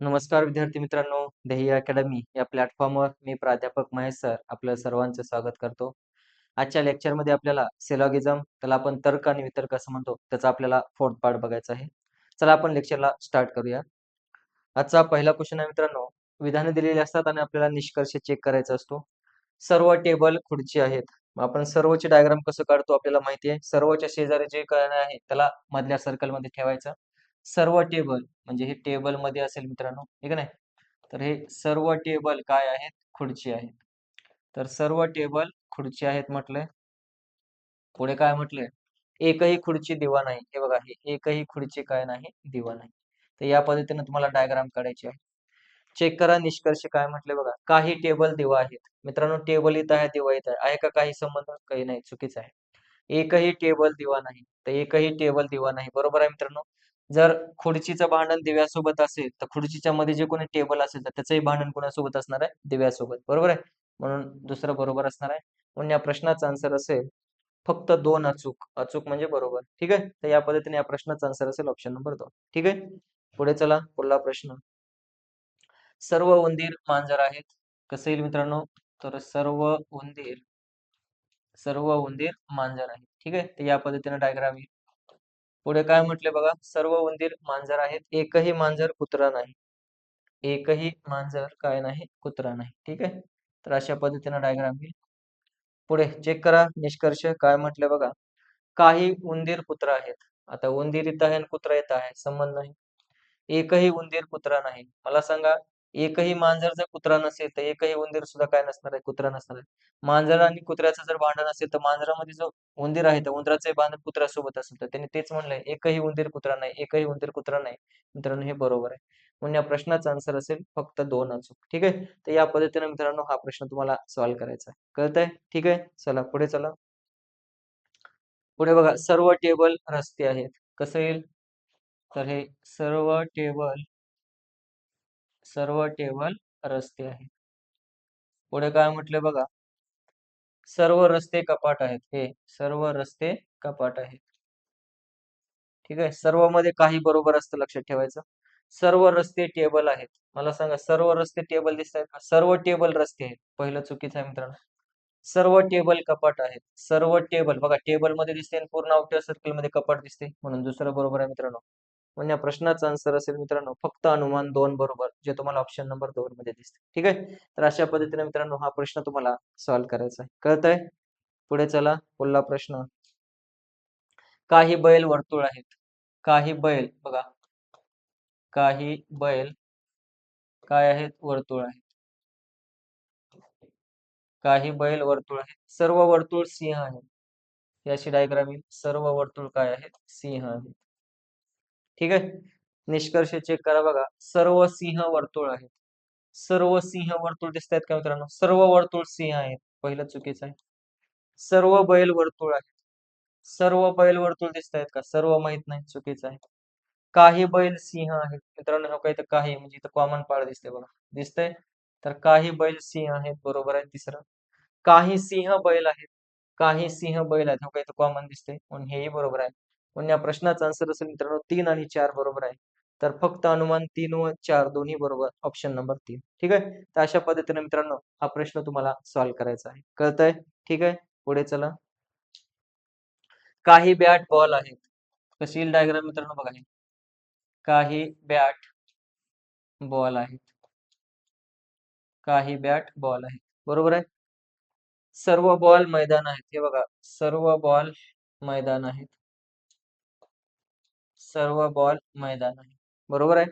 नमस्कार विद्यार्थी मित्रांनो ध्येय अकॅडमी या प्लॅटफॉर्मवर मी प्राध्यापक महेश सर आपलं सर्वांचं स्वागत करतो. आजच्या लेक्चरमध्ये आपल्याला सेलॉगिझम त्याला आपण तर्क आणि वितर्क असं म्हणतो त्याचा आपल्याला फोर्थ पार्ट बघायचा आहे. चला आपण लेक्चरला स्टार्ट करूया. आजचा पहिला क्वेश्चन आहे मित्रांनो विधाने दिलेली असतात आणि आपल्याला निष्कर्ष चेक करायचा असतो. सर्व टेबल खुर्ची आहेत. आपण सर्वचे डायग्राम कसं काढतो आपल्याला माहिती आहे. सर्वच्या शेजारी जे काय आहे त्याला मधल्या सर्कलमध्ये ठेवायचं. सर्व टेबल म्हणजे हे टेबलमध्ये असेल मित्रांनो ठीक नाही तर हे सर्व टेबल काय आहेत? खुर्ची आहेत. तर सर्व टेबल खुर्ची आहेत म्हटलंय. पुढे काय म्हटलंय? एकही खुर्ची दिवा नाही. हे बघा हे एकही खुर्ची काय नाही? दिवा नाही. तर या पद्धतीने तुम्हाला डायग्राम काढायचे आहे. चेक करा निष्कर्ष काय म्हटले बघा. काही टेबल दिवा आहेत. मित्रांनो टेबल इथं आहे दिवा इथं आहे का काही संबंध? काही नाही. चुकीच आहे. एकही टेबल दिवा नाही. तर एकही टेबल दिवा नाही. बरोबर आहे मित्रांनो? जर खुर्चीचं भांडण दिव्यासोबत असेल तर खुर्चीच्या मध्ये जे कोणी टेबल असेल तर त्याचंही भांडण कोणासोबत असणार आहे? दिव्यासोबत. बरोबर आहे? म्हणून दुसरं बरोबर असणार आहे. म्हणून या प्रश्नाचा आन्सर असेल फक्त दोन अचूक. अचूक म्हणजे बरोबर. ठीक आहे? तर या पद्धतीने या प्रश्नाचा आन्सर असेल ऑप्शन नंबर दोन. ठीक आहे? पुढे चला. पुढला प्रश्न. सर्व उंदीर मांजर आहेत. कसं येईल मित्रांनो? तर सर्व उंदीर सर्व उंदीर मांजर आहेत. ठीक आहे? तर या पद्धतीने डायग्राम येईल. पुढे काय म्हटले बघा सर्व उंदीर मांजर आहेत एकही मांजर कुत्रा नाही. एकही मांजर काय नाही कुत्रा नाही. ठीक आहे? तर अशा पद्धतीने डायग्राम घेईल. पुढे चेक करा निष्कर्ष काय म्हटले बघा. काही उंदीर कुत्रा आहेत. आता उंदीर इथं आहे आणि कुत्रा येत आहे. संबंध नाही. एकही उंदीर कुत्रा नाही. मला सांगा एकही मांजर जर कुत्रा नसेल तर एकही उंदीर सुद्धा काय नसणार आहे? कुत्रा नसणार आहे. मांजर आणि कुत्र्याचं जर भांडण असेल तर मांजरामध्ये जो उंदीर आहे तर उंदराचे भांडण कुत्र्यासोबत असेल तर त्यांनी तेच म्हणलंय एकही उंदीर कुत्रा नाही एकही उंदीर कुत्रा नाही. मित्रांनो हे बरोबर आहे. म्हणून या प्रश्नाचा आन्सर असेल फक्त दोन अचूक ठीक आहे? तर या पद्धतीने मित्रांनो हा प्रश्न तुम्हाला सॉल्व्ह करायचा आहे. कळत आहे ठीक आहे? चला पुढे चला. पुढे बघा सर्व टेबल रस्ते आहेत. कसं येईल? तर हे सर्व टेबल सर्व टेबल रस्ते आहेत. पुढे काय म्हटले बघा? सर्व रस्ते कपाट आहेत. हे सर्व रस्ते कपाट आहेत. ठीक आहे? सर्वमध्ये काही बरोबर असतं लक्षात ठेवायचं. सर्व रस्ते टेबल आहेत. मला सांगा सर्व रस्ते टेबल दिसत आहेत का? सर्व टेबल रस्ते आहेत. पहिलं चुकीचं आहे मित्रांनो. सर्व टेबल कपाट आहेत. सर्व टेबल बघा टेबलमध्ये दिसते पूर्ण आउटर सर्कलमध्ये कपाट दिसते म्हणून दुसरं बरोबर आहे मित्रांनो. म्हणजे या प्रश्नाचा आन्सर असेल मित्रांनो फक्त अनुमान दोन बरोबर जे तुम्हाला ऑप्शन नंबर दोन मध्ये दिसते ठीक आहे? तर अशा पद्धतीने मित्रांनो हा प्रश्न तुम्हाला सॉल्व्ह करायचा आहे. कळत आहे पुढे चला. पुढला प्रश्न. काही बैल वर्तुळ आहेत. काही बैल बघा. काही बैल काय आहेत? वर्तुळ आहेत. काही बैल वर्तुळ आहेत. सर्व वर्तुळ सिंह आहेत. याची डायग्राम येईल. सर्व वर्तुळ काय आहेत? सिंह आहेत. ठीक आहे? निष्कर्ष चेक करा बघा. सर्व सिंह वर्तुळ आहेत. सर्व सिंह वर्तुळ दिसत आहेत का मित्रांनो? सर्व वर्तुळ सिंह आहेत. पहिलं चुकीचं आहे. सर्व बैल वर्तुळ आहेत. सर्व बैल वर्तुळ दिसत आहेत का? सर्व माहीत नाही. चुकीचं आहे. काही बैल सिंह आहेत. मित्रांनो हो काही तर काही म्हणजे इथं कॉमन पाळ दिसते बघा. दिसतंय? तर काही बैल सिंह आहेत. बरोबर आहे तिसरं. काही सिंह बैल आहेत. काही सिंह बैल आहेत. हो काही तर कॉमन दिसते म्हणून हेही बरोबर आहे. म्हणून या प्रश्नाचा आन्सर असेल मित्रांनो तीन आणि चार बरोबर आहे. तर फक्त अनुमान तीन व चार दोन्ही बरोबर ऑप्शन नंबर तीन. ठीक आहे? तर अशा पद्धतीने मित्रांनो हा प्रश्न तुम्हाला सॉल्व्ह करायचा आहे. कळतंय? ठीक आहे? पुढे चला. काही बॅट बॉल आहेत. कशी डायग्राम मित्रांनो बघा हे. काही बॅट बॉल आहेत. काही बॅट बॉल आहेत. बरोबर आहे? सर्व बॉल मैदान आहेत. हे बघा सर्व बॉल मैदान आहेत. सर्व बॉल मैदान आहे. बरोबर आहे?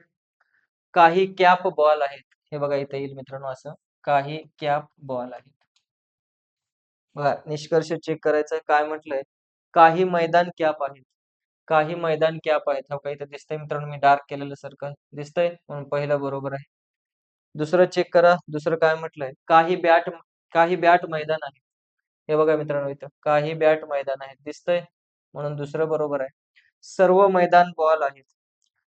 काही कॅप बॉल आहेत. हे बघा इथे येईल मित्रांनो असं. काही कॅप बॉल आहेत. बघा निष्कर्ष चेक करायचं. काय म्हटलंय? काही मैदान कॅप आहेत. काही मैदान कॅप आहेत. हो काही इथे दिसतंय मित्रांनो मी डार्क केलेलं सर्कल दिसतंय? म्हणून पहिलं बरोबर आहे. दुसरं चेक करा. दुसरं काय म्हटलंय? काही बॅट काही बॅट मैदान आहे. हे बघा मित्रांनो इथं. काही बॅट मैदान आहेत दिसतंय? म्हणून दुसरं बरोबर आहे. सर्व मैदान बॉल आहेत.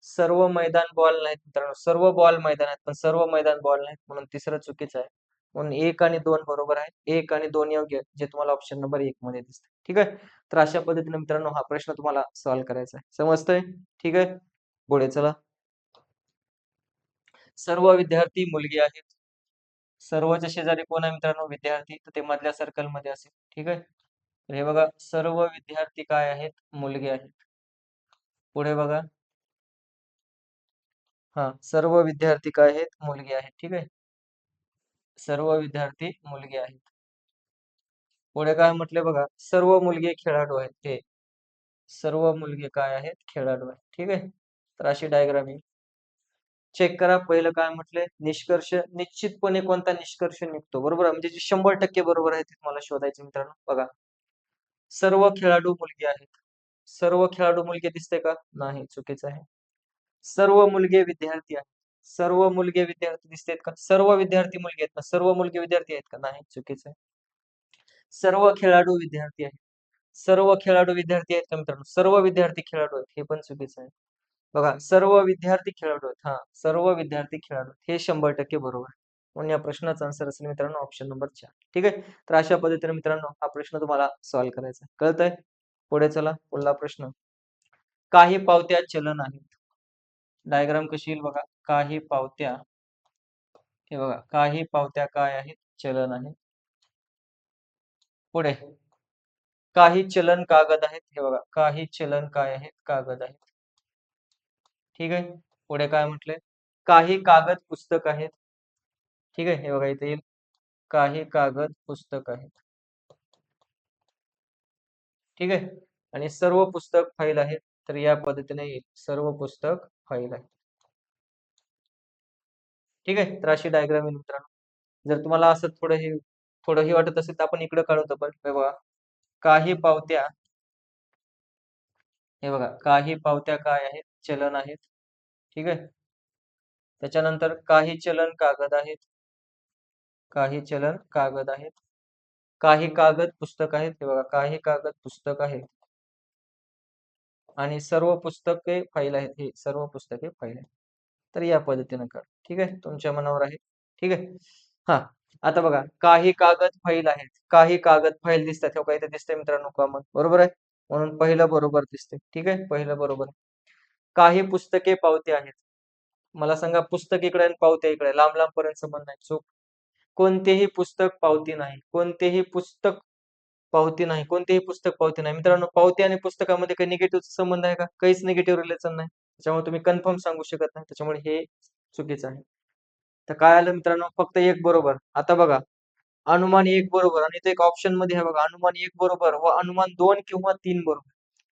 सर्व मैदान बॉल नाहीत मित्रांनो. सर्व बॉल मैदान आहेत पण सर्व मैदान बॉल नाहीत म्हणून तिसरं चुकीचं आहे. म्हणून एक आणि दोन बरोबर आहे एक आणि दोन योग्य जे तुम्हाला ऑप्शन नंबर एक मध्ये दिसते ठीक आहे? तर अशा पद्धतीने मित्रांनो हा प्रश्न तुम्हाला सॉल्व्ह करायचा आहे. समजतंय? ठीक आहे? पुढे चला. सर्व विद्यार्थी मुलगी आहेत. सर्वच्या शेजारी कोण आहे मित्रांनो? विद्यार्थी. तर ते मधल्या सर्कलमध्ये असेल. ठीक आहे? हे बघा सर्व विद्यार्थी काय आहेत? मुलगी आहेत. पुढे बघा. हा सर्व विद्यार्थी काय आहेत? मुलगी आहेत ठीक आहे? सर्व विद्यार्थी मुलगी आहेत. पुढे काय म्हटले बघा? सर्व मुलगे खेळाडू आहेत ते सर्व मुलगे काय आहेत? खेळाडू आहेत ठीक आहे? तर अशी डायग्राम येईल चेक करा पहिलं काय म्हटलंय निष्कर्ष निश्चितपणे कोणता निष्कर्ष निघतो बरोबर? म्हणजे जे शंभर टक्के बरोबर आहे ते तुम्हाला शोधायचे मित्रांनो बघा. सर्व खेळाडू मुलगी आहेत. सर्व खेळाडू मुलगे दिसते का? नाही चुकीचं आहे. सर्व मुलगे विद्यार्थी आहेत. सर्व मुलगे विद्यार्थी दिसतात का? सर्व विद्यार्थी मुलगे आहेत ना सर्व मुलगे विद्यार्थी आहेत का? नाही चुकीचं आहे. सर्व खेळाडू विद्यार्थी आहेत. सर्व खेळाडू विद्यार्थी आहेत का मित्रांनो? सर्व विद्यार्थी खेळाडू आहेत. हे पण चुकीचं आहे. बघा सर्व विद्यार्थी खेळाडू आहेत. हा सर्व विद्यार्थी खेळाडू आहेत. हे शंभर टक्के बरोबर म्हणून या प्रश्नाचा आन्सर असेल मित्रांनो ऑप्शन नंबर चार. ठीक आहे? तर अशा पद्धतीने मित्रांनो हा प्रश्न तुम्हाला सॉल्व्ह करायचा आहे. कळतंय? पुढे चला पुढला प्रश्न. काही पावत्या चलन आहेत. डायग्राम कशी येईल बघा. काही पावत्या हे बघा. काही पावत्या काय आहेत? चलन आहेत. पुढे. काही चलन कागद आहेत. हे बघा. काही चलन काय आहेत? कागद आहेत. ठीक आहे? पुढे काय म्हटलंय? काही कागद पुस्तक आहेत. ठीक आहे? हे बघा इथे येईल. काही कागद पुस्तक आहेत. ठीक आहे? आणि सर्व पुस्तक फाईल आहेत तर या पद्धतीने येईल सर्व पुस्तक फाईल आहे ठीक आहे? तर अशी डायग्राम येईल मित्रांनो. जर तुम्हाला असं थोडं हे थोडं हे वाटत असेल तर आपण इकडे काढतो पण हे बघा. काही पावत्या हे बघा. काही पावत्या काय आहेत? चलन आहेत. ठीक आहे? त्याच्यानंतर काही चलन कागद आहेत. काही चलन कागद आहेत. काही कागद पुस्तक आहेत. हे बघा. काही कागद पुस्तक आहेत. आणि सर्व पुस्तके फाईल आहेत हे सर्व पुस्तके फाईल आहेत. तर या पद्धतीनं कर. ठीक आहे? तुमच्या मनावर आहे. ठीक आहे? हा. आता बघा काही कागद फाईल आहेत. काही कागद फाईल दिसतात. हे काही दिसते मित्रांनो कॉमन. बरोबर आहे? म्हणून पहिलं बरोबर दिसते ठीक आहे? पहिलं बरोबर. काही पुस्तके पावते आहेत. मला सांगा पुस्तक इकडे आणि पावत्या इकडे. लांब लांब पर्यंत संबंध नाही. चूक. कोणतेही पुस्तक पावती नाही. कोणतेही पुस्तक पावती नाही कोणतेही पुस्तक पावती नाही. मित्रांनो पावती आणि पुस्तकामध्ये काही निगेटिव्ह संबंध आहे का? काहीच निगेटिव्ह रिलेशन नाही. त्याच्यामुळे तुम्ही कन्फर्म सांगू शकत नाही. त्याच्यामुळे हे चुकीचं आहे. तर काय आलं मित्रांनो? फक्त एक बरोबर. आता बघा. अनुमान एक बरोबर आणि एक ऑप्शनमध्ये आहे बघा. अनुमान एक बरोबर व अनुमान दोन किंवा तीन बरोबर.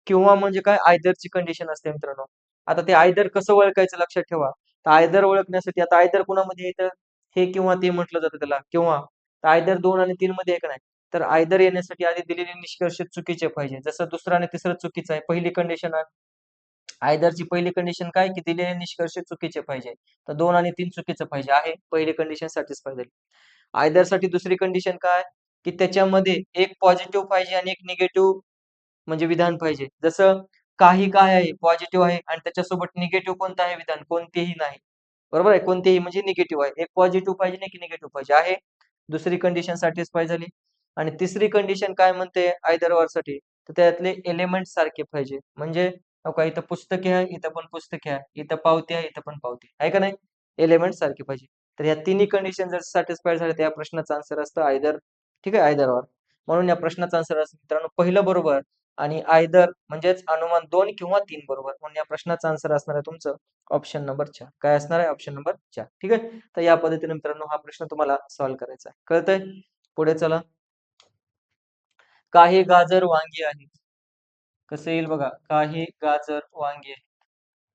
किंवा म्हणजे काय? आयदरची कंडिशन असते मित्रांनो. आता ते आयदर कसं ओळखायचं लक्षात ठेवा. तर आयदर ओळखण्यासाठी आता आयदर कुणामध्ये येतं हे किंवा ते म्हटलं जातं त्याला. किंवा? आयदर दोन आणि तीन मध्ये एक नाही? तर आयदर येण्यासाठी आधी दिलेले निष्कर्ष चुकीचे पाहिजे. जसं दुसरं आणि तिसरं चुकीचं आहे. पहिली कंडिशन आयदरची पहिली कंडिशन काय? की दिलेले निष्कर्ष चुकीचे पाहिजे. तर दोन आणि तीन चुकीचं पाहिजे. आहे. पहिली कंडिशन सॅटिस्फाय झाली. आयदरसाठी दुसरी कंडिशन काय? की त्याच्यामध्ये एक पॉझिटिव्ह पाहिजे आणि एक निगेटिव्ह म्हणजे विधान पाहिजे. जसं काही काय आहे पॉझिटिव्ह आहे आणि त्याच्यासोबत निगेटिव्ह कोणतं आहे विधान? कोणतेही नाही. बरोबर आहे? कोणतेही म्हणजे निगेटिव्ह आहे. एक पॉझिटिव्ह पाहिजे नाही की निगेटिव्ह पाहिजे. आहे. दुसरी कंडिशन सॅटिस्फाय झाली. आणि तिसरी कंडिशन काय म्हणते आयदरसाठी तर त्यातले एलिमेंट सारखे पाहिजे. म्हणजे हो इथं पुस्तके आहे इथं पण पुस्तके आहे इथं पावती आहे इथं पण पावती आहे. का नाही? एलिमेंट सारखे पाहिजे. तर या तिन्ही कंडिशन जर सॅटिस्फाईड झाले तर या प्रश्नाचं आन्सर असतं आयदर ठीक आहे आयदर वर म्हणून या प्रश्नाचा आन्सर असतं मित्रांनो पहिलं बरोबर आणि आयदर म्हणजेच अनुमान दोन किंवा तीन बरोबर. म्हणून या प्रश्नाचा आन्सर असणार आहे तुमचं ऑप्शन नंबर चार. काय असणार आहे? ऑप्शन नंबर चार. ठीक आहे? तर या पद्धतीने मित्रांनो हा प्रश्न तुम्हाला सॉल्व्ह करायचा आहे. कळतंय? पुढे चला. काही गाजर वांगी आहेत कसं येईल बघा काही गाजर वांगी आहेत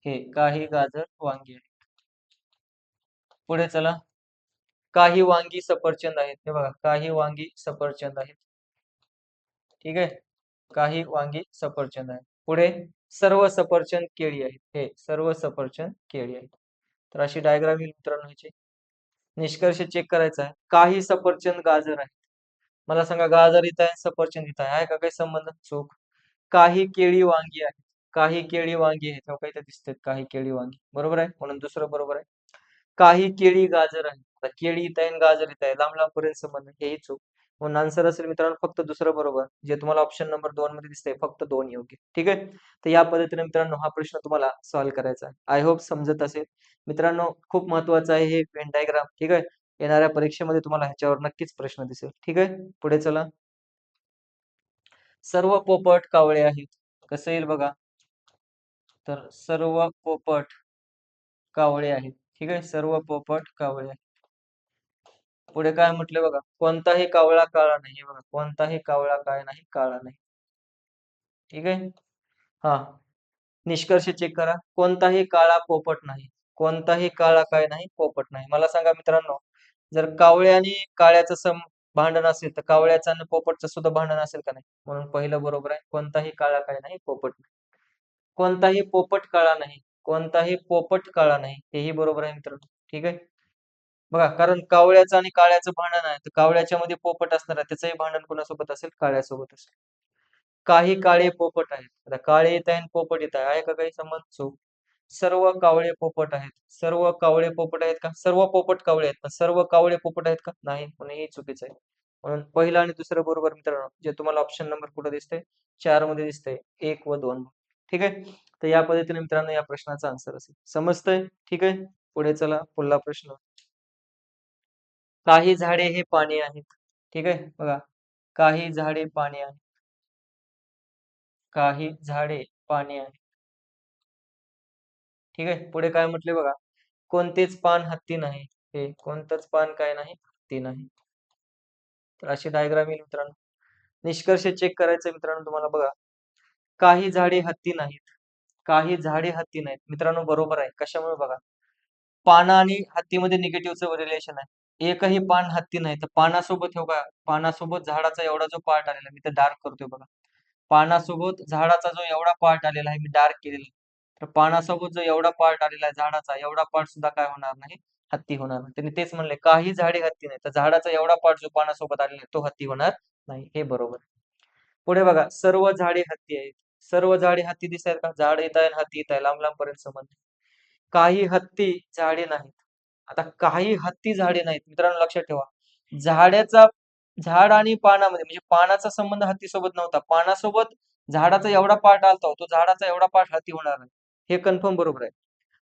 हे काही गाजर वांगी आहेत पुढे चला. काही वांगी सफरचंद आहेत. हे बघा काही वांगी सफरचंद आहेत. ठीक आहे? काही वांगी सफरचंद आहेत. पुढे सर्व सफरचंद केळी आहेत. हे सर्व सफरचंद केळी आहेत. तर अशी डायग्राम येईल मित्रांनो ह्याची. निष्कर्ष चेक करायचा आहे. काही सफरचंद गाजर आहे. मला सांगा गाजर इथं आहे सफरचंद इथं आहे. का काही संबंध? चूक काही केळी वांगी आहेत. काही केळी वांगी आहेत. हो, काही दिसतात. काही केळी वांगी. बरोबर आहे? म्हणून दुसरं बरोबर आहे. काही केळी गाजर आहे केळी इथं आहे गाजर इथं आहे. लांब लांब पर्यंत संबंध. हेही चूक. म्हणून आन्सर असेल मित्रांनो फक्त दुसरं बरोबर. जे तुम्हाला ऑप्शन नंबर दोन मध्ये दिसतंय फक्त दोन योग्य. ठीक आहे? तर या पद्धतीने मित्रांनो हा प्रश्न तुम्हाला सॉल्व्ह करायचा आहे. आय होप समजत असेल. मित्रांनो खूप महत्वाचं आहे हे वेन डायग्राम ठीक आहे? येणाऱ्या परीक्षेमध्ये तुम्हाला ह्याच्यावर नक्कीच प्रश्न दिसेल. ठीक आहे? पुढे चला. सर्व पोपट कावळे आहेत. कसं येईल बघा? तर सर्व पोपट कावळे आहेत. ठीक आहे? सर्व पोपट कावळे आहेत. पुढे काय म्हटले बघा? कोणताही कावळा काळा नाही. बघा कोणताही कावळा काय नाही काळा नाही. ठीक आहे? हा. निष्कर्ष चेक करा. कोणताही काळा पोपट नाही. कोणताही काळा काय नाही पोपट नाही. मला सांगा मित्रांनो जर कावळे आणि काळ्याचं सम भांडण असेल तर कावळ्याचं आणि पोपटचं सुद्धा भांडण असेल का नाही? म्हणून पहिलं बरोबर आहे कोणताही काळा काय नाही पोपट कोणताही पोपट काळा नाही कोणताही पोपट काळा नाही हेही बरोबर आहे मित्रांनो. ठीक आहे? बघा कारण कावळ्याचं आणि काळ्याचं भांडण आहे तर कावळ्याच्या मध्ये पोपट असणार आहे त्याचंही भांडण कोणासोबत असेल? काळ्यासोबत असेल. काही काळे पोपट आहेत. आता काळे येत आहे आणि पोपट येत आहे आहे का काही संबंध? चूक सर्व कावळे पोपट आहेत. सर्व कावळे पोपट आहेत का? सर्व पोपट कावळे आहेत. पण सर्व कावळे पोपट आहेत का? नाही. म्हणून हे चुकीचं आहे. म्हणून पहिलं आणि दुसरं बरोबर मित्रांनो जे तुम्हाला ऑप्शन नंबर कुठं दिसतंय? चारमध्ये दिसतंय. एक व दोन. ठीक आहे? तर या पद्धतीने मित्रांनो या प्रश्नाचा आन्सर असेल. समजतंय? ठीक आहे? पुढे चला. पुढला प्रश्न. काही झाडे हे पाणी आहेत. ठीक आहे? बघा. काही झाडे पाणी आहेत काही झाडे पाणी आहेत ठीक आहे. पुढे काय म्हटले बघा. कोणतेच पान हत्ती नाही. हे कोणतंच पान काय नाही? हत्ती नाही. तर अशी डायग्राम येईल मित्रांनो. निष्कर्ष चेक करायचं मित्रांनो तुम्हाला बघा. काही झाडे हत्ती नाहीत. काही झाडे हत्ती नाहीत. मित्रांनो बरोबर आहे. कशामुळे बघा? पाना आणि हत्तीमध्ये निगेटिव्हचं रिलेशन आहे. एकही पान हत्ती नाही. तर पानासोबत हो का पानासोबत झाडाचा एवढा जो पार्ट आलेला आहे, मी तर डार्क करतोय बघा. पानासोबत झाडाचा जो एवढा पार्ट आलेला आहे मी डार्क केलेला तर पानासोबत जो एवढा पार्ट आलेला आहे झाडाचा एवढा पार्ट सुद्धा काय होणार नाही हत्ती होणार नाही. त्यांनी तेच म्हणले काही झाडे हत्ती नाही. तर झाडाचा एवढा पार्ट जो पानासोबत आलेला आहे तो हत्ती होणार नाही. हे बरोबर. पुढे बघा सर्व झाडे हत्ती आहेत. सर्व झाडे हत्ती दिसत का? झाड येत आहे हत्ती येत आहे लांब लांब पर्यंत संबंध काही हत्ती झाडे नाहीत. आता काही हत्ती झाडे नाहीत. मित्रांनो लक्षात ठेवा. झाडाचा झाड आणि पानामध्ये म्हणजे पानाचा संबंध हत्तीसोबत नव्हता. पानासोबत झाडाचा एवढा पार्ट आलता तो झाडाचा एवढा पार्ट हत्ती होणार नाही. हे कन्फर्म बरोबर आहे.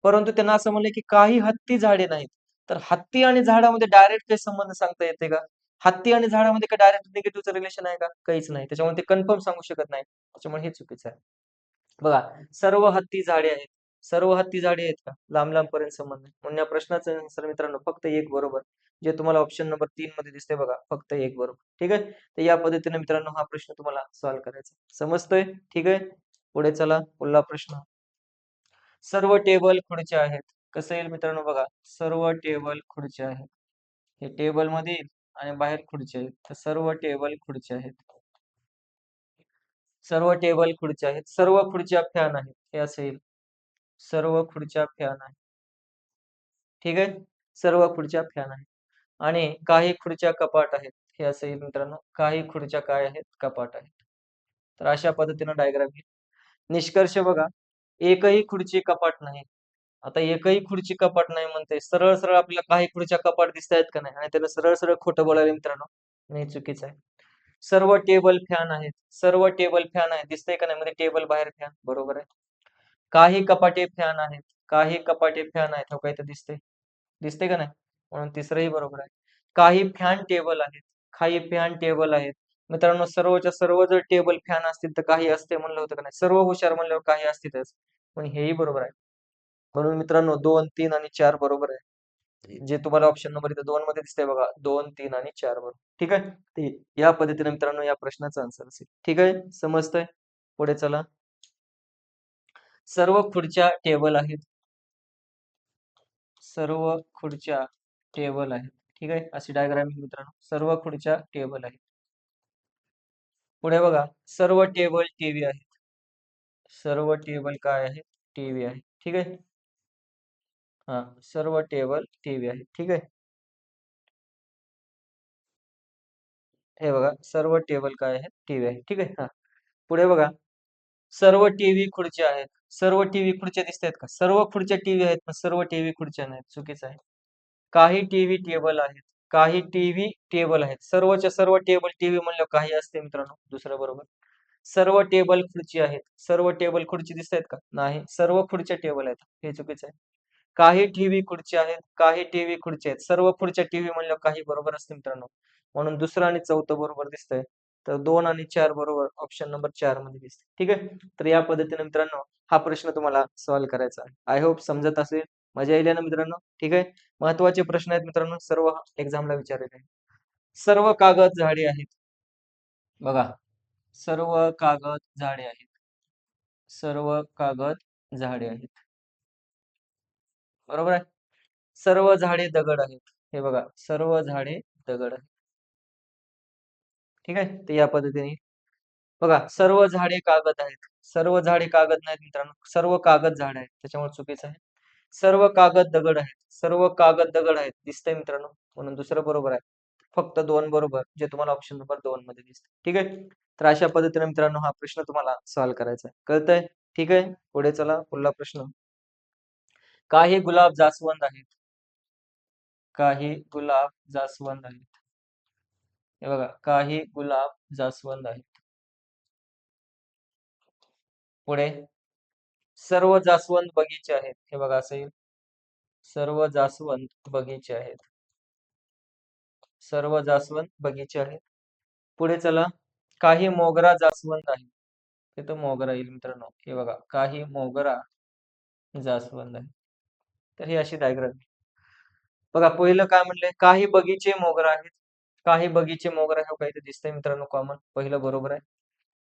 परंतु त्यांना असं म्हणलं की काही हत्ती झाडे नाहीत. तर हत्ती आणि झाडामध्ये डायरेक्ट काही संबंध सांगता येते का? हत्ती आणि झाडामध्ये काही डायरेक्ट निगेटिव्हचं रिलेशन आहे का? काहीच नाही. त्याच्यामुळे ते कन्फर्म सांगू शकत नाही. त्याच्यामुळे हे चुकीचं आहे. बघा सर्व हत्ती झाडे आहेत. सर्व हत्ती झाडे आहेत का? लांब लांब पर्यंत संबंध म्हणून या प्रश्नाचं आन्सर मित्रांनो फक्त एक बरोबर. जे तुम्हाला ऑप्शन नंबर तीन मध्ये दिसते बघा फक्त एक बरोबर. ठीक आहे? तर या पद्धतीने मित्रांनो हा प्रश्न तुम्हाला सॉल्व्ह करायचा समजतोय? ठीक आहे? पुढे चला. पुढला प्रश्न. सर्व टेबल खुर्च्या आहेत. कसं येईल मित्रांनो बघा सर्व टेबल खुर्च्या आहेत. हे टेबलमध्ये येईल आणि बाहेर खुर्च्या आहेत. तर सर्व टेबल खुर्च्या आहेत. सर्व टेबल खुर्च्या आहेत. सर्व खुर्च्या फॅन आहेत. हे असेल सर्व खुर्च्या फॅन आहेत. ठीक आहे? सर्व खुर्च्या फॅन आहेत. आणि काही खुर्च्या कपाट आहेत. हे असं येईल मित्रांनो. काही खुर्च्या काय आहेत? कपाट आहेत. तर अशा पद्धतीनं डायग्राम येईल. निष्कर्ष बघा. एकही खुर्ची कपाट नाही. आता एकही खुर्ची कपाट नाही म्हणते सरळ सरळ आपल्याला काही खुर्च्या कपाट दिसत आहेत का नाही? आणि त्याला सरळ सरळ खोटं बोलायला मित्रांनो नाही चुकीचं आहे. सर्व टेबल फॅन आहेत. सर्व टेबल फॅन आहेत. दिसतंय का नाही? म्हणजे टेबल बाहेर फॅन बरोबर आहे. काही कपाटे फॅन आहेत. काही कपाटे फॅन आहेत. हो काही तर दिसते दिसते का नाही? म्हणून तिसरंही बरोबर आहे. काही फॅन टेबल आहेत. काही फॅन टेबल आहेत. मित्रांनो सर्वच्या सर्व जर टेबल फॅन असतील तर काही असते म्हणलं होतं का नाही? सर्व हुशार म्हणल्यावर काही असतीलच. पण हेही बरोबर आहे. म्हणून मित्रांनो दोन तीन आणि चार बरोबर आहे. जे तुम्हाला ऑप्शन नंबर इथं दोन मध्ये दिसतंय बघा दोन तीन आणि चार बरोबर. ठीक आहे? ते या पद्धतीने मित्रांनो या प्रश्नाचा आन्सर असेल. ठीक आहे? समजतंय? पुढे चला. सर्व खुर्च्या टेबल आहेत. सर्व खुर्च्या टेबल आहेत. ठीक आहे? अशी डायग्राम मित्रांनो. सर्व खुर्च्या टेबल आहेत. पुढे बघा. सर्व टेबल टीव्ही आहेत. सर्व टेबल काय आहेत टीव्ही आहे. ठीक आहे? हा. सर्व टेबल टीव्ही आहे. ठीक आहे? हे बघा. सर्व टेबल काय आहेत टीव्ही आहे. ठीक आहे? हा. पुढे बघा. सर्व टीव्ही खुर्च्या आहेत. सर्व टीव्ही खुर्च्या दिसत आहेत का? सर्व खुर्च्या टीव्ही आहेत, पण सर्व टीव्ही खुर्च्या नाहीत. चुकीचं आहे. काही टीव्ही टेबल आहेत. काही टीव्ही टेबल आहेत. सर्वच्या सर्व टेबल टीव्ही म्हणलं काही असते मित्रांनो दुसरं बरोबर. सर्व टेबल खुर्ची आहेत. सर्व टेबल खुर्ची दिसत आहेत का? नाही. सर्व खुर्च्या टेबल आहेत. हे चुकीचं आहे. काही टीव्ही खुर्ची आहेत. काही टीव्ही खुर्ची आहेत. सर्व खुर्च्या टीव्ही म्हणलं काही बरोबर असते मित्रांनो. म्हणून दुसरं आणि चौथं बरोबर दिसतंय. तर दोन आणि चार बरोबर. ऑप्शन नंबर चारमध्ये दिसते ठीक आहे? तर या पद्धतीने मित्रांनो हा प्रश्न तुम्हाला सॉल्व्ह करायचा आहे. आय होप समजत असेल. मजा येईल ना मित्रांनो? ठीक आहे? महत्त्वाचे प्रश्न आहेत मित्रांनो. सर्व एक्झामला विचारलेले आहेत. सर्व कागद झाडे आहेत. बघा. सर्व कागद झाडे आहेत. सर्व कागद झाडे आहेत. बरोबर आहे? सर्व झाडे दगड आहेत. हे बघा. सर्व झाडे दगड आहेत. ठीक आहे? तर या पद्धतीने. बघा. सर्व झाडे कागद आहेत. सर्व झाडे कागद नाहीत मित्रांनो. सर्व कागद झाडे आहेत. त्याच्यामुळे चुकीचं आहे. सर्व कागद दगड आहेत. सर्व कागद दगड आहेत. दिसतंय मित्रांनो. म्हणून दुसरं बरोबर आहे. फक्त दोन बरोबर जे तुम्हाला ऑप्शन नंबर दोन मध्ये दिसत ठीक आहे? तर अशा पद्धतीने मित्रांनो हा प्रश्न तुम्हाला सॉल्व्ह करायचा आहे. कळतंय? ठीक आहे? पुढे चला. पुढला प्रश्न. काही गुलाब जास्वंद आहेत. काही गुलाब जास्वंद आहेत. हे बघा. काही गुलाब जास्वंद आहेत. पुढे. सर्व जास्वंद बगीचे आहेत. हे बघा असं येईल. सर्व जास्वंद बगीचे आहेत. सर्व जास्वंद बगीचे आहेत. पुढे चला. काही मोगरा जास्वंद आहे तिथं मोगरा येईल मित्रांनो. हे बघा. काही मोगरा जास्वंद आहे तर ही अशी डायग्राम बघा पहिलं काय म्हणलंय? काही बगीचे मोगरा आहेत. काही बगीचे मोगरा हे काही दिसतंय मित्रांनो कॉमन पहिलं बरोबर आहे.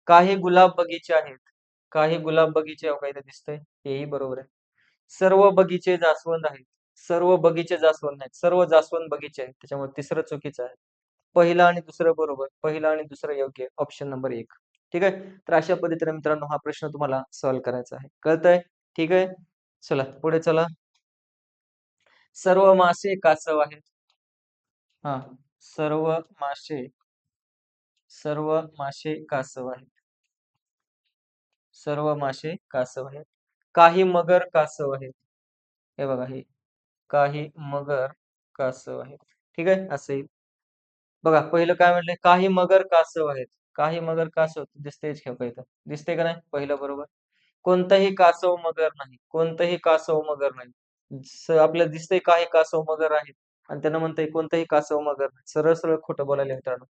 काही गुलाब बगीचे आहेत. काही गुलाब बगीचे काही दिसतंय. हेही बरोबर आहे. सर्व बगीचे जास्वंद आहेत. सर्व बगीचे जास्वंद आहेत. सर्व जास्वंद बगीचे आहेत. त्याच्यामुळे तिसरं चुकीचं आहे. पहिलं आणि दुसरं बरोबर. पहिलं आणि दुसरं योग्य. ऑप्शन नंबर एक. ठीक आहे? तर अशा पद्धतीने मित्रांनो हा प्रश्न तुम्हाला सॉल्व्ह करायचा आहे. कळतंय? ठीक आहे? चला पुढे चला. सर्व मासे कासव आहेत. हा. सर्व मासे. सर्व मासे कासव आहेत. सर्व मासे कासव आहेत. काही मगर कासव आहेत. हे बघा हे काही मगर कासव आहेत. ठीक आहे? असं येईल. बघा पहिलं काय म्हणलंय काही मगर कासव आहेत. काही मगर कासव दिसतेच का इथं दिसते का नाही? पहिलं बरोबर. कोणतंही कासव मगर नाही. कोणतंही कासव मगर नाही. आपल्याला दिसतंय काही कासव मगर आहेत. आणि त्यांना म्हणतंय कोणतंही कासव मगर नाही. सरळ सरळ खोटं बोलायला मित्रांनो.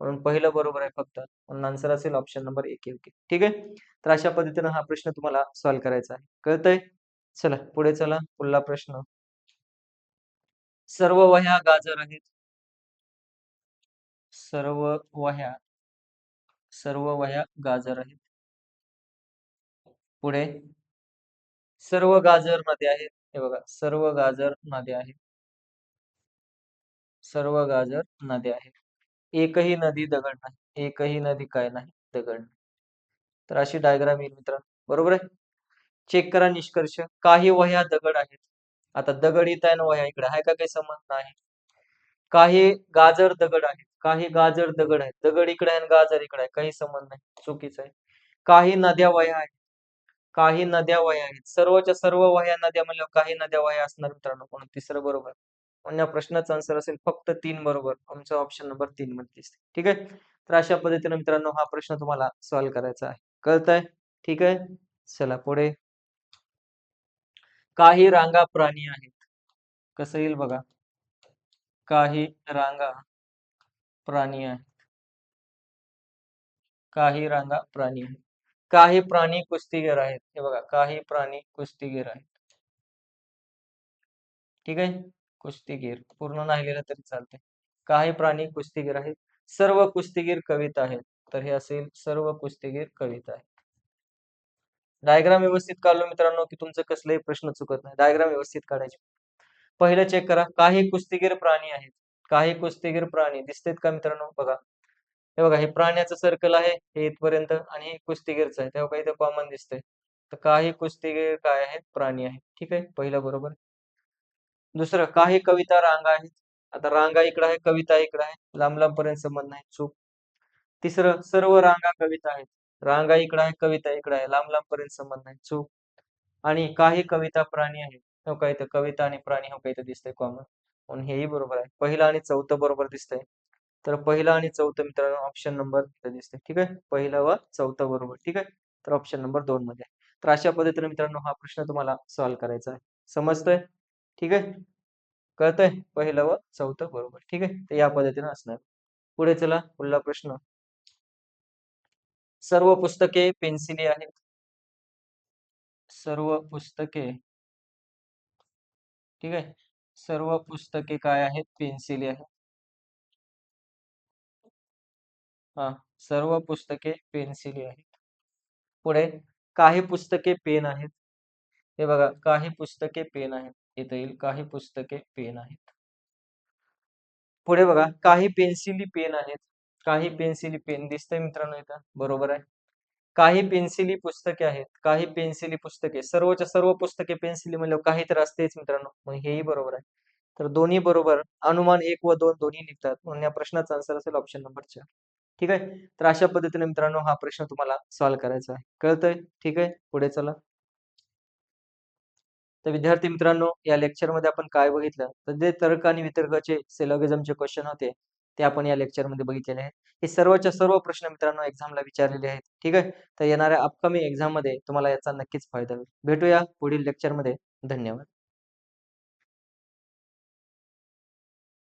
म्हणून पहिलं बरोबर आहे फक्त. म्हणून आन्सर असेल ऑप्शन नंबर एक योग्य ठीक आहे? तर अशा पद्धतीनं हा प्रश्न तुम्हाला सॉल्व्ह करायचा आहे. कळतंय? चला पुढे चला. पुढला प्रश्न. सर्व वह्या गाजर आहेत. सर्व वह्या सर्व वह्या गाजर आहेत. पुढे. सर्व गाजर नद्या आहेत. हे बघा सर्व गाजर नद्या आहेत. सर्व गाजर नद्या आहेत. एकही नदी दगड नाही. एकही नदी काय नाही दगड तर अशी डायग्राम येईल मित्रांनो. बरोबर आहे? चेक करा निष्कर्ष. काही वह्या दगड आहेत. आता दगड येत आहे ना वह्या इकडे. आहे का काही संबंध? नाही. काही गाजर दगड आहेत. काही गाजर दगड आहेत. दगड इकडे आहे गाजर इकडे आहे. काही संबंध नाही. चुकीचं आहे. काही नद्या वह्या आहेत. काही नद्या वह्या आहेत. सर्वच्या सर्व वह्या नद्या म्हणल्यावर काही नद्या वह्या असणार मित्रांनो. कोण? तिसरं बरोबर. या प्रश्नाचं आन्सर असेल फक्त तीन बरोबर. आमचा ऑप्शन नंबर तीन मध्ये दिसते ठीक आहे? तर अशा पद्धतीने मित्रांनो हा प्रश्न तुम्हाला सॉल्व्ह करायचा आहे. कळतंय? ठीक आहे? चला पुढे. काही रांगा प्राणी आहेत. कसं येईल बघा? काही रांगा प्राणी आहेत. काही रांगा प्राणी आहेत. काही प्राणी कुस्तीगीर आहेत. हे बघा काही प्राणी कुस्तीगीर आहेत. ठीक आहे? कुस्तीगीर पूर्ण नाही लिहिलं तरी चालते काही प्राणी कुस्तीगीर आहेत. सर्व कुस्तीगीर कविता आहेत. तर हे असेल सर्व कुस्तीगीर कविता आहे डायग्राम व्यवस्थित काढलो मित्रांनो की तुमचं कसलाही प्रश्न चुकत नाही. डायग्राम व्यवस्थित काढायचे. पहिलं चेक करा. काही कुस्तीगीर प्राणी आहेत. काही कुस्तीगीर प्राणी दिसतेत का मित्रांनो? बघा. हे बघा हे प्राण्याचं सर्कल आहे हे इथपर्यंत आणि हे कुस्तीगीरचं आहे. तेव्हा काही इथं कॉमन दिसतंय? तर काही कुस्तीगीर काय आहेत? प्राणी आहेत. ठीक आहे? पहिलं बरोबर. दुसरं काही कविता रांगा आहेत. आता रांगा इकडं आहे कविता इकडं आहे. लांब लांब पर्यंत संबंध नाही. चूक. तिसरं सर्व रांगा कविता आहेत. रांगा इकडं आहे कविता इकडं आहे. लांब लांब पर्यंत संबंध नाही. चूक. आणि काही कविता प्राणी आहेत. हो का इथं कविता आणि प्राणी हो का इथं दिसतंय कॉमन म्हणून हेही बरोबर आहे. पहिलं आणि चौथं बरोबर दिसतंय. तर पहिलं आणि चौथं मित्रांनो ऑप्शन नंबर इथं दिसतंय. ठीक आहे? पहिलं व चौथं बरोबर. ठीक आहे? तर ऑप्शन नंबर दोन मध्ये आहे. तर अशा पद्धतीने मित्रांनो हा प्रश्न तुम्हाला सॉल्व्ह करायचा आहे. समजतंय? ठीक आहे? कळतंय? पहिलं व चौथं, बरोबर. ठीक आहे? तर या पद्धतीने असणार. पुढे चला, पुढला प्रश्न. सर्व पुस्तके पेन्सिली आहेत. सर्व पुस्तके. ठीक आहे? सर्व पुस्तके आहेत? पेन्सिली आहेत. हा, सर्व पुस्तके पेन्सिली आहेत. पुस्तके पेन हे काही पुस्तके पेन आहेत. इथं येईल. काही पुस्तके पेन आहेत. पुढे बघा. काही पेन्सिली पेन आहेत. काही पेन्सिली पेन दिसतंय मित्रांनो इथं. बरोबर आहे. काही पेन्सिली पुस्तके आहेत. काही पेन्सिली पुस्तके. सर्वच्या सर्व पुस्तके पेन्सिली म्हणल्यावर काही तर असतेच मित्रांनो. मग हेही बरोबर आहे. तर दोन्ही बरोबर. अनुमान एक व दोन दोन्ही निघतात. म्हणून या प्रश्नाचा आन्सर असेल ऑप्शन नंबर चार. ठीक आहे? तर अशा पद्धतीने मित्रांनो हा प्रश्न तुम्हाला सॉल्व्ह करायचा आहे. कळतंय? ठीक आहे? पुढे चला. तर विद्यार्थी मित्रांनो या लेक्चरमध्ये आपण काय बघितलं? तर जे तर्क आणि वितर्काचे सिलॉगिझमचे क्वेश्चन होते ते आपण या लेक्चरमध्ये बघितलेले आहेत. हे सर्वच्या सर्व प्रश्न मित्रांनो एक्झामला विचारलेले आहेत ठीक आहे? तर येणाऱ्या अपकमिंग एक्झाममध्ये तुम्हाला याचा नक्कीच फायदा होईल. भेटूया पुढील लेक्चरमध्ये धन्यवाद.